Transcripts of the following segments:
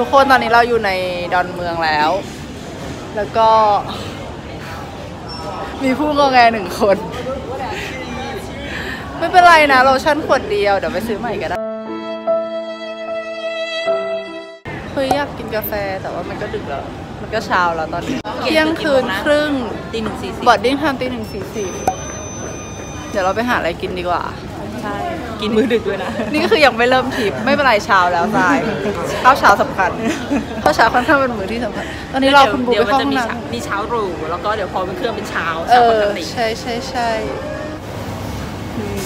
ทุกคนตอนนี้เราอยู่ในดอนเมืองแล้ว แล้วก็ มีผู้งอแงหนึ่งคน ไม่เป็นไรนะโลชั่นขวดเดียว เดี๋ยวไปซื้อใหม่ก็ได้เฮ้ยอยากกินกาแฟแต่ว่ามันก็ดึกแล้ว มันก็เช้าแล้วตอนนี้เที่ยงคืนครึ่งตีหนึ่งสี่สิบบอดดิ้งทำตีหนึ่งสี่สี่เดี๋ยวเราไปหาอะไรกินดีกว่า ใช่กินมือดึกด้วยนะ นี่ก็คือยังไม่เริ่มทริปไม่เป็นไรเช้าแล้วทรายข้าวเช้าสำคัญข้าวเช้าค่อนข้างเป็นมื้อที่สำคัญตอนนี้เราคุณบูเดี๋ยวไปมันเข้าจะห้องมีน้เช้ามีเช้าหรูแล้วก็เดี๋ยวพอเป็นเครื่องเป็นเช้าำเอเช้าปอกติใช่ใช่ใช่อืม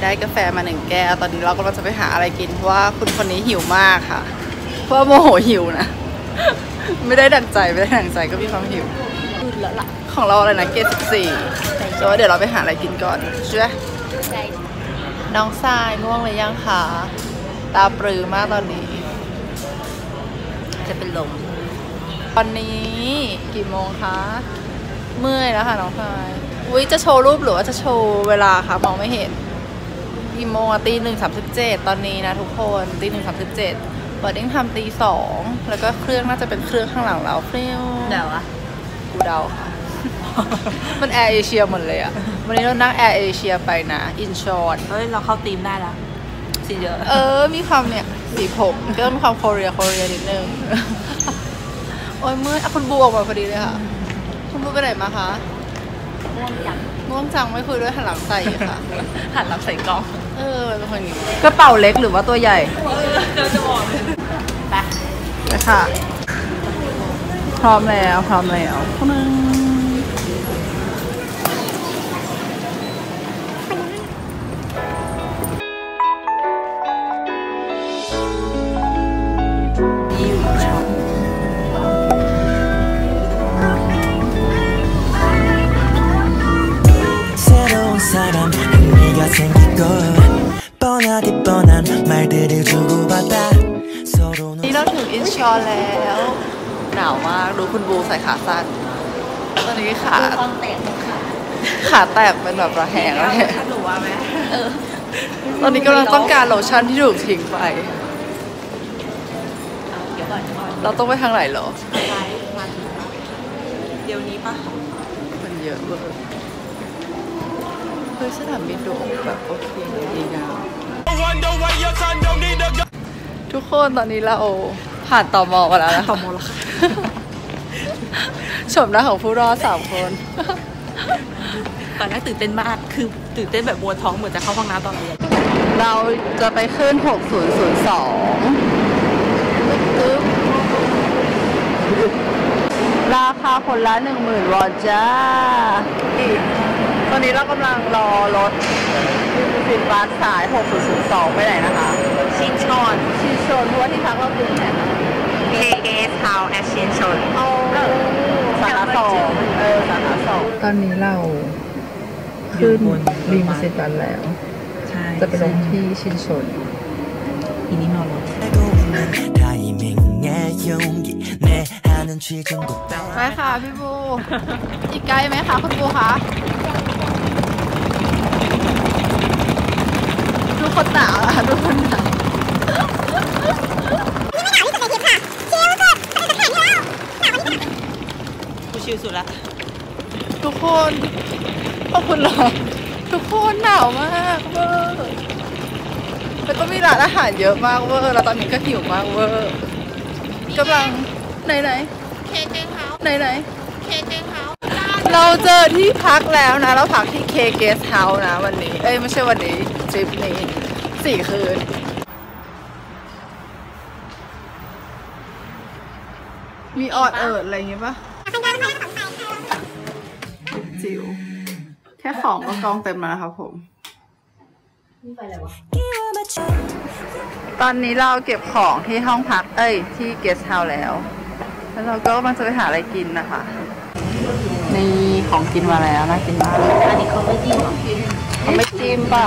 ได้กาแฟมาหนึ่งแก้วตอนนี้เรากำลังจะไปหาอะไรกินเพราะว่าคุณคนนี้หิวมากค่ะ เพราะว่าโมโหหิวนะ ไม่ได้ดังใจไม่ได้ดังใจก็มีความหิวขึ้นแล้วล่ะของเราอะไรนะเกสิบสี่แต่ว่าเดี๋ยวเราไปหาอะไรกินก่อนใช่ไหม น้องทรายง่วงเลยยังคะตาปรือมากตอนนี้ จะเป็นลมตอนนี้กี่โมงคะเมื่อยแล้วค่ะน้องทรายอุ้ยจะโชว์รูปหรือว่าจะโชว์เวลาคะมองไม่เห็นกี่โมงอะตีหนึ่งสามสิบเจ็ดตอนนี้นะทุกคนตีหนึ่งสามสิบเจ็ดเปิดดิ้งทำตีสองแล้วก็เครื่องน่าจะเป็นเครื่องข้างหลังเราเครื่องเดี๋ยวอะกูเดาค่ะ มันแอร์เอเชียหมดเลยอะวันนี้เรานั่งแอร์เอเชียไปนะอินชอนเฮ้ย เราเข้าทีมได้แล้วสีเยอะ เออ มีความเนี่ย สีผมก็มีความโคเรียโคเรียนิดนึง โอ้ยเมื่อยอะคุณบูออกมาพอดีเลยค่ะ คุณบูไปไหนมาคะม่วงจังง่วงจังไม่คุยด้วยหันหลังใส่อีกค่ะ หันหลังใส่กล้อง เออเป็นคนอย่างนี้กระเป๋าเล็กหรือว่าตัวใหญ่เจอจะบอกไปไปค่ะ พร้อมแล้ว พร้อมแล้วหนึ่ง 뻔하디 뻔한 말들을 주고받아 서로 นี่เราถึงอินชอนแล้ว หนาวมาก ดูคุณบูใส่ขาสั้น ตอนนี้ขา ความแตกค่ะ ขาแตกเป็นแบบระแหงระแหง หนูว่าไหมเออ ตอนนี้กำลังต้องการโลชั่นที่ถูกทิ้งไป เดี๋ยวก่อนเดี๋ยวก่อน เราต้องไปทางไหนเหรอ ไลฟ์มาถึงแล้วเดี๋ยวนี้ปะ มันเยอะเลยเฮ้ยสนามบินดูแบบโอเคดีงาม ทุกคนตอนนี้เราผ่านต่อมอมาแล้วนะต่อมอแล้วค่ะชมหน้าของผู้รอดสามคนตอนแรกตื่นเต้นมาก คือตื่นเต้นแบบบัวท้องเหมือนจะเข้าห้องน้ำตอนเรียน เราจะไปขึ้น 6002ตึ๊บราคาคนละ 10,000 วอนจ้า ตอนนี้เรากำลังรอรถสิบบัสสาย 6002 ไปไหนนะคะ ชินชอน ชิโชนเพราะว่าที่พักเราคือที่ไหนคะ KS House at ชินชอน สาขาสองเออสาขาสองตอนนี้เราขึ้นริมเซตันแล้ว ใช่ จะไปลงที่ชินชน อีนี่นอนรถ 알고 있는 타이밍의 용기 내 하는 취중도 ไปค่ะพี่บู อีกไกลไหมคะคุณบูคะ คนหนาวอะดูคนหนาวกูชิลสุดละทุกคนขอบคุณเหรอทุกคนหนาวมากเวอร์แล้วก็มีร้านอาหารเยอะมากเวอร์แล้วตอนนี้ก็หิวมากเวอร์กำลังไหนไหนเคเกเฮาไหนไหนเคเกเฮาเราเจอที่พักแล้วนะ เราพักที่เคเกสเฮาส์นะวันนี้ เอ้ยไม่ใช่วันนี้ทริปนี้ สี่คืนมีออดเอิดอะไรอย่างงี้ปะจิ๋วแค่ของก็กองเต็มแล้วนะครับผม ตอนนี้เราเก็บของที่ห้องพัก เอ้ย ที่เกสต์เฮาส์แล้ว แล้วเราก็มันจะไปหาอะไรกินนะคะ นี่ของกินมาแล้วน่ากินมาก อันนี้เขาไม่จิ้มหรอเขาไม่จิ้มเปล่า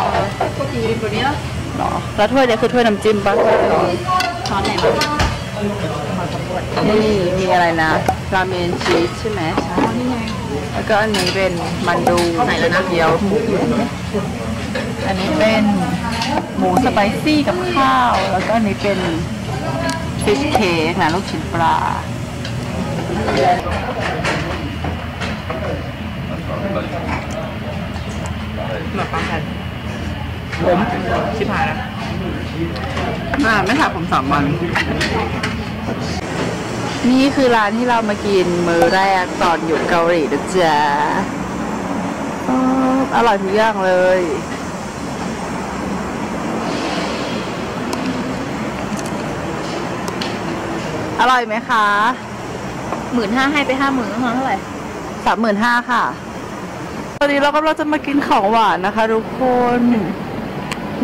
หรอแล้วถ้วยนี้คือถ้วยน้ำจิ้มปะช้อนไหนมานี่มีอะไรนะราเมนชีสใช่ไหมใช่แล้วก็อันนี้เป็นมันดูเกี๊ยวหมูอันนี้เป็นหมูสไปซี่กับข้าว แล้วก็อันนี้เป็นซีฟิชเค้กนะลูกชิ้นปลาหมักปลาแผ่น ผมชิบหายแล้วอ่าไม่ถามผมสามวัน นี่คือร้านที่เรามากินมื้อแรกตอนอยู่เกาหลีนะจ๊ะอ๋ออร่อยทุกอย่างเลย อร่อยไหมคะหมื่นห้าให้ไปห้าหมื่นเท่าไหร่สามหมื่นห้าค่ะ ตอนนี้เรากำลังจะมากินของหวานนะคะทุกคน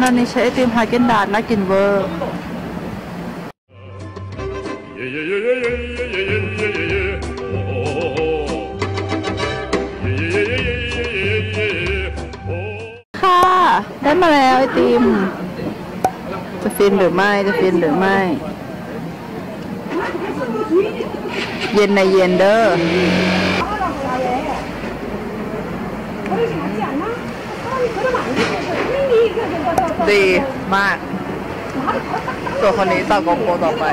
นั่นนี่ใช้ไอติมฮาเกนดาดน่ากินเวอร์ค่ะได้มาแล้วไอติม จะฟินหรือไม่จะฟินหรือไม่ เย็นในเย็นเด้อ ดีมาก ตัวคนนี้ต่อโกโก้ต่อไป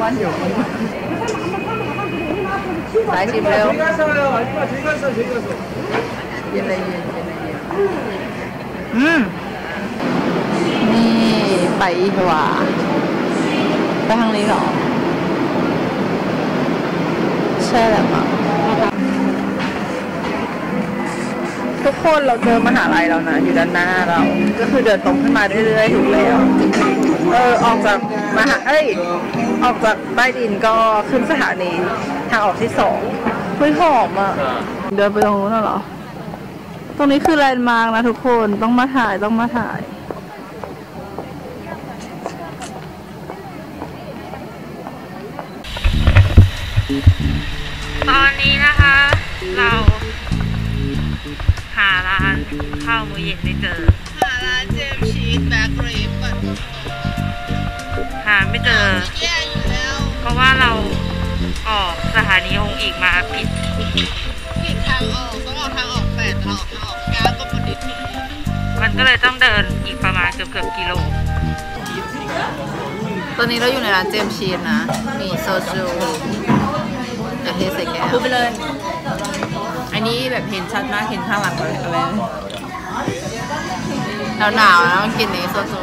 มันอยู่สายชิมเร็วเย็นเลยเย็นเย็นเลยเย็นอืมนี่ไปอีกว่าไปทางนี้เหรอ ใช่แหละมั้ง ทุกคนเราเจอมหาลัยแล้วนะ อยู่ด้านหน้าเรา ก็คือเดินตรงขึ้นมาเรื่อยๆถูกแล้ว เออออกจากมหาเอ้ยออกจากใต้ดินก็ขึ้นสถานีทางออกที่สองเฮ้ยหอมอะเดินไปตรงนู้นน่ะเหรอ ตรงนี้คือแลนด์มาร์กนะทุกคนต้องมาถ่ายต้องมาถ่าย เย็นไม่เจอ หาร้านเจมชีสแบ็กเรฟอะหาไม่เจอ แย่อยู่แล้วเพราะว่าเราออกสถานีองอีกมาผิดผิดทางออกต้องออกทางออกแปดออกทางออกเก้าก็พอดีมันก็เลยต้องเดินอีกประมาณเกือบเกือบกิโล ตอนนี้เราอยู่ในร้านเจมชีสนะ มีโซจูอย่าเทใส่แก้วพูดไปเลย อันนี้แบบเห็นชัดมากเห็นข้างหลังเลยอะไร หนาวหนาวๆนะมันกินนี้โซจู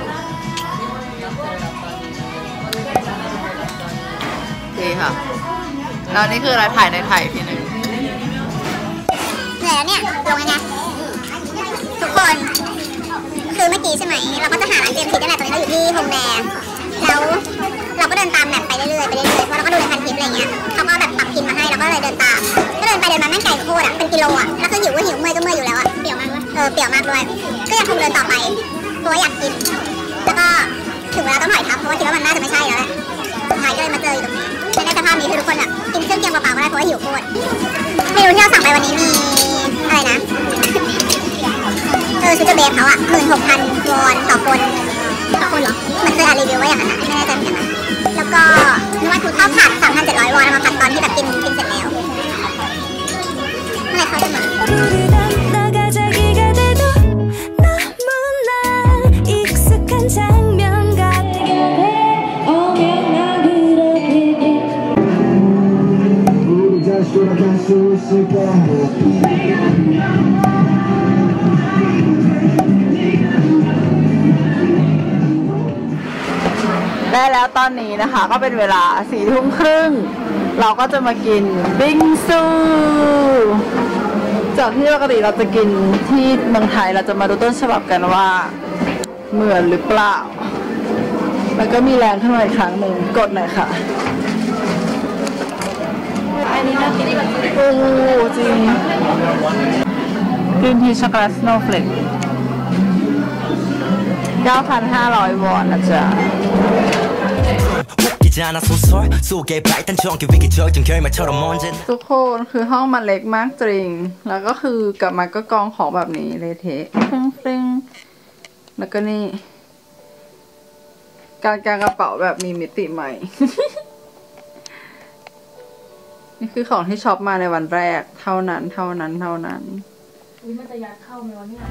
ดีค่ะแล้วนี่คืออะไรถ่ายในไทยทีหนึ่งเหนื่อยแล้วเนี่ยลงยังไงทุกคนคือเมื่อกี้ใช่ไหมเราก็จะหาร้านเจมส์ทีนั่นแหละตอนนี้เราอยู่ที่โฮมแบร์แล้วเราก็เดินตามแมปไปเรื่อยๆไปเรื่อยๆเพราะเราก็ดูในพันทิปอะไรเงี้ยเขาก็แบบปรับพิมพ์มาให้เราก็เลยเดินตามก็เดินไปเดินมาแม่งไกลโคตรอะเป็นกิโลอะแล้วคือหิวก็หิวเมื่อยก็เมื่อยอยู่แล้วอะเปรี้ยวมาก เออเปรี้ยวมากด้วย ก็ยังคงเดินต่อไปเพราะว่าอยากกิน แล้วก็ถึงเวลาต้องถอยทับเพราะว่าคิดว่ามันน่าจะไม่ใช่แล้วแหละสุดท้ายก็เลยมาเจออยู่ตรงนี้ในสภาพนี้คือทุกคนแบบกินเครื่องเคียงเปล่าๆก็ได้เพราะว่าหิวโคตรเมนูที่เราสั่งไปวันนี้มีอะไรนะเออชุดเบฟเขาอะหมื่นหกพันวอนต่อคนต่อคนเหรอมันเคยอ่านรีวิวว่าอย่างนั้นนะไม่แน่ใจเหมือนกันนะแล้วก็นึกว่าคือข้าวผัดสามพันเจ็ดร้อยวอนเอามาผัดตอนที่แบบกิน ได้แล้วตอนนี้นะคะก็เป็นเวลาสี่ทุ่มครึ่ง เราก็จะมากินบิงซูจากที่ปกติเราจะกินที่เมืองไทยเราจะมาดูต้นฉบับกันว่า เหมือนหรือเปล่า แล้วก็มีแรงขึ้นมาอีกครั้งหนึ่งกดหน่อยค่ะ โอ้จริงกินทีช็อกโกแลตสโนว์เฟลก9,500 วอนนะจ๊ะ ทุกคนคือห้องมันเล็กมากจริง แล้วก็คือกลับมาก็กองของแบบนี้เลยเทะฟึ้งฟึ้งแล้วก็นี่ การการกระเป๋าแบบมีมิติใหม่ นี่คือของที่ช็อปมาในวันแรก เท่านั้น เท่านั้น เท่านั้นอุ้ยมันจะยัดเข้าไหมวะเนี่ย